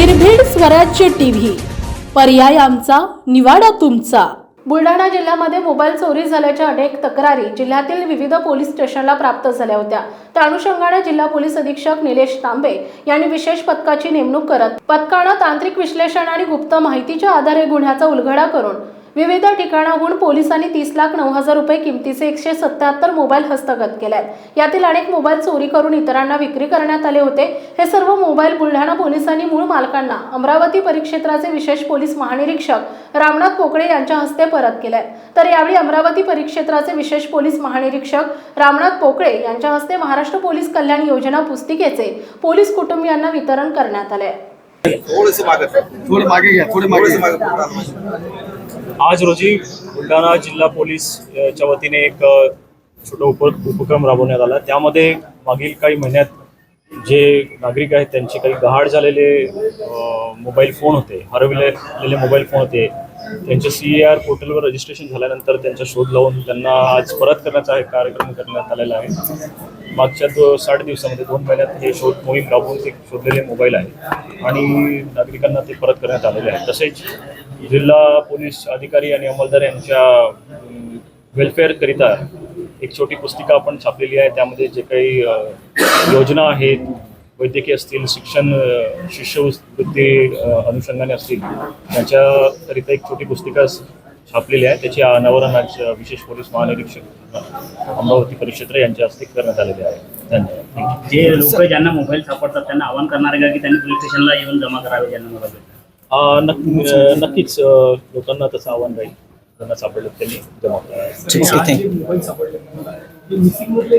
स्वराज्य टीव्ही. पर्याय आमचा निवाडा तुमचा. बुलढाणा जिल्ह्यामध्ये मोबाईल चोरी झाल्याच्या अनेक तक्रारी जिल्ह्यातील विविध पोलीस स्टेशनला प्राप्त झाल्या होत्या. त्या अनुषंगाने जिल्हा पोलीस अधीक्षक निलेश तांबे यांनी विशेष पथकाची नेमणूक करत पथकानं तांत्रिक विश्लेषण आणि गुप्त माहितीच्या आधारे गुन्ह्याचा उलगडा करून विविध ठिकाणाहून पोलिसांनी तीस लाख नऊ हजार रुपये किमतीचे एकशे सत्याहत्तर मोबाईल हस्तगत केल्यात. यातील अनेक मोबाईल चोरी करून इतरांना विक्री करण्यात आले होते. हे सर्व मोबाईल बुलढाणा पोलिसांनी मूळ मालकांना अमरावती परिक्षेत्राचे विशेष पोलीस महानिरीक्षक रामनाथ पोकळे यांच्या हस्ते परत केले तर यावेळी अमरावती परिक्षेत्राचे विशेष पोलीस महानिरीक्षक रामनाथ पोकळे यांच्या हस्ते महाराष्ट्र पोलीस कल्याण योजना पुस्तिकेचे पोलीस कुटुंबियांना वितरण करण्यात आले. थोडेसे मागे थोडे मागे घ्या थोडे. मागे आज रोजी बुलढाणा जिल्हा पोलीस वतीने एक छोटा उप उपक्रम राबवण्यात आला. त्यामध्ये मागील काही महिन्यात जे नागरिक आहेत त्यांचे काही गहाड झालेले मोबाईल फोन होते हरविलेले मोबाईल फोन होते त्यांच्या सी ए आर पोर्टलवर रजिस्ट्रेशन झाल्यानंतर त्यांचा शोध लावून त्यांना आज परत करण्याचा आहे कार्यक्रम करण्यात आलेला आहे. मागच्या दो साठ दिवसामध्ये दोन महिन्यात हे शोध मोहीम राबवून ते शोधलेले मोबाईल आहे आणि नागरिकांना ते परत करण्यात आलेले आहे. तसेच जिल्हा पोलीस अधिकारी आणि अंमलदार यांच्या वेलफेअरकरिता एक छोटी पुस्तिका आपण छापलेली आहे. त्यामध्ये जे काही योजना आहेत वैद्यकीय असतील शिक्षण शिष्यवृत्ती अनुषंगाने असतील त्याच्याकरिता एक छोटी पुस्तिका छापलेली आहे. त्याची अनावरण आज विशेष पोलीस महानिरीक्षक अमरावती परिक्षेत्र यांच्या हस्ते करण्यात आलेले आहे. धन्यवाद. जे लोक ज्यांना मोबाईल सापडतात त्यांना आवाहन करणार आहे का की त्यांनी पोलीस स्टेशनला येऊन जमा करावे ज्यांना मोबाईल नक्कीच लोकांना तसं आव्हान राहील. त्यांना सापडलं त्यांनी जमा मिसिंगमध्ये